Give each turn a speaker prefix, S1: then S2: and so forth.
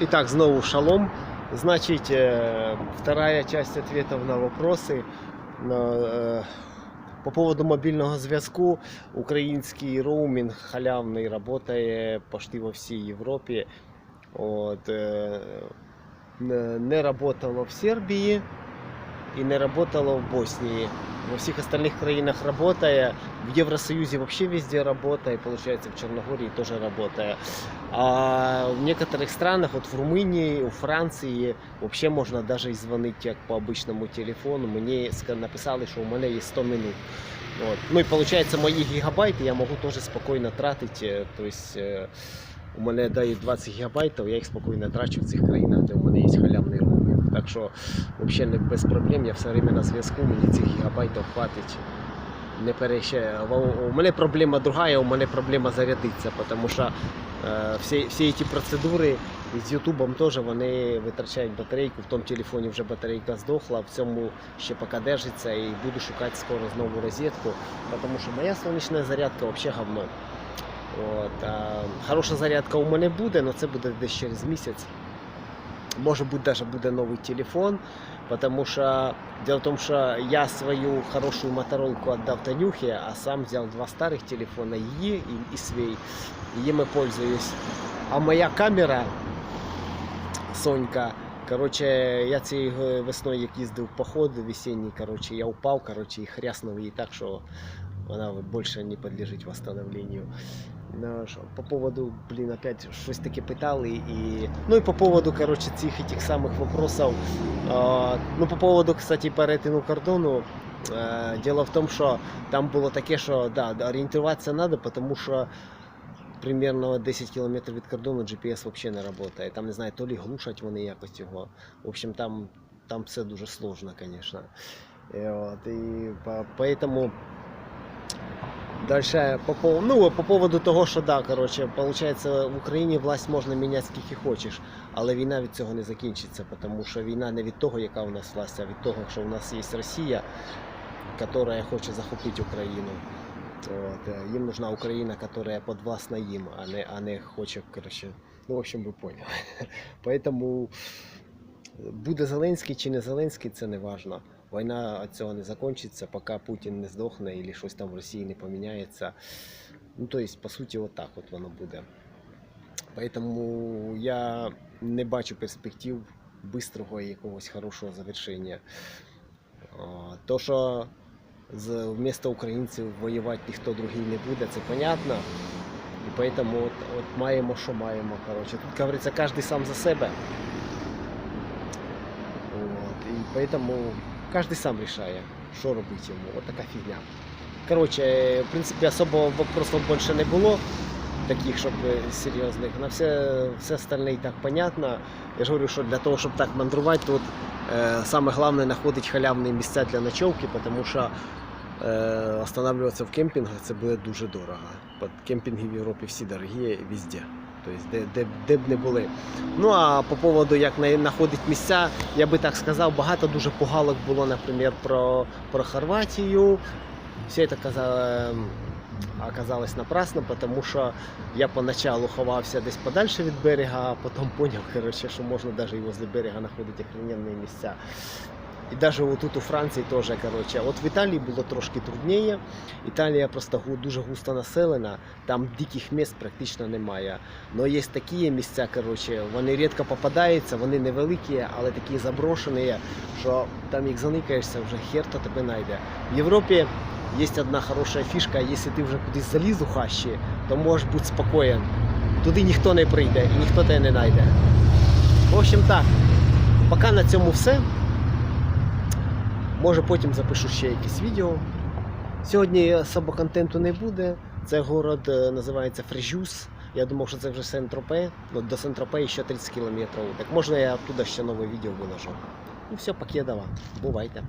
S1: Итак, знову шалом. Значит, э, вторая часть ответов на вопросы. На, э, По поводу мобільного зв'язку, український роумінг халявний працює почти во всій Європі. От, е, не- не работало в Сербії і не работало в Боснії. Во всіх остальных країнах работает. В Євросоюзі вообще везде работает. Получается, в Черногории тоже работает. А в некоторых странах, вот в Румынии, у Франції, вообще можна даже і дзвонити як по обычному телефону. Мені ска- написали, що у мене є 100 минут. От. Ну і получается, мої гігабайти я можу теж спокійно тратити. То есть, е, у мене дають 20 гігабайтів, я їх спокійно трачу в цих країнах, де у мене є халявний роумінг. Так що взагалі без проблем, я все время на зв'язку, мені цих гігабайтів хватить. Не переще. У- мене проблема другая, у мене проблема зарядитися, тому що е, всі, всі ці процедури з Ютубом теж вони витрачають батарейку. В тому телефоні вже батарейка здохла, в цьому ще поки держиться і буду шукати скоро знову розетку, тому що моя сонячна зарядка взагалі говно. От, а, хороша зарядка у мене буде, але це буде десь через місяць. Може бути, навіть буде новий телефон, потому що дело в том, що я свою хорошу моторолку отдав Танюхе, а сам взял два старых телефона, її і, і свій. Їми пользуюсь. А моя камера Сонька. Короче, я цією весною, як їздив в поход весенній, короче, я упав, короче, і хряснув її так, що вона більше не підлежить восстановлению. Ну, що, по поводу, блін, опять щось таке питали. І... Ну і по поводу, короче, цих этих самых вопросов. А, ну, по поводу, кстати, перетину кордону. е, Дело в тому, що там було таке, що да, орієнтуватися треба, тому що примерно 10 кілометрів від кордону GPS взагалі не працює. Там не знаю, то ли глушать вони якось його. В общем, там, там все дуже сложно, звісно. І, от, і по, поэтому Дальше по, пов- ну, по поводу того, що да, короче, получается, в Україні власть можна міняти скільки хочеш, але війна від цього не закінчиться, тому що війна не від того, яка у нас власть, а від того, що у нас є Росія, яка хоче захопити Україну. От, е, їм нужна Україна, яка подвласна їм, а не, а не хоче, короче, ну, в общем, ви поняли. Поэтому буде Зеленський чи не Зеленський, це не важно. Війна від цього не закінчиться, поки Путін не здохне і щось там в Росії не поміняється. Ну, то есть, по суті, отак от воно буде. Поэтому я не бачу перспектив бистрого і якогось хорошого завершення. О, То, що з, вмісто українців воювати ніхто другий не буде, це понятно. І поэтому от, от маємо, що маємо. Короче. Тут говориться, кожен сам за себе. От, і поэтому кожен сам рішає, що робити йому. От така фігня. Короче, в принципі, особо вопросов більше не було, таких, щоб серйозних. На все, все остальне і так понятно. Я ж говорю, що для того, щоб так мандрувати, тут е, саме головне знаходити халявні місця для ночовки, тому що е, останавливатися в кемпінгах це буде дуже дорого. Кемпінги в Європі всі дорогі везде. Тобто, де, де, де б не були. Ну а по поводу, як на- знаходить місця, я би так сказав, багато дуже погалок було, наприклад, про, про Хорватію. Все це каза- оказалось напрасно, тому що я поначалу ховався десь подальше від берега, а потім зрозумів, що можна навіть і возле берега знаходити охрененні місця. І навіть отут у Франції теж, короче. От в Італії було трошки трудніше. Італія просто дуже густо населена, там диких місць практично немає. Но є такі місця, короче, вони рідко попадаються, вони невеликі, але такі заброшені, що там як заникаєшся, вже хер то тебе знайде. В Європі є одна хороша фішка, якщо ти вже кудись заліз у хащі, то можеш бути спокоєн. Туди ніхто не прийде і ніхто тебе не знайде. В общем так, поки на цьому все. Може потім запишу ще якесь відео. Сьогодні особо контенту не буде. Це город е, називається Фрежюс. Я думав, що це вже Сентропе. Ну, до Сен-Тропе ще 30 кілометрів. Так можна я оттуда ще нове відео виложу. Ну все, покедова. Бувайте.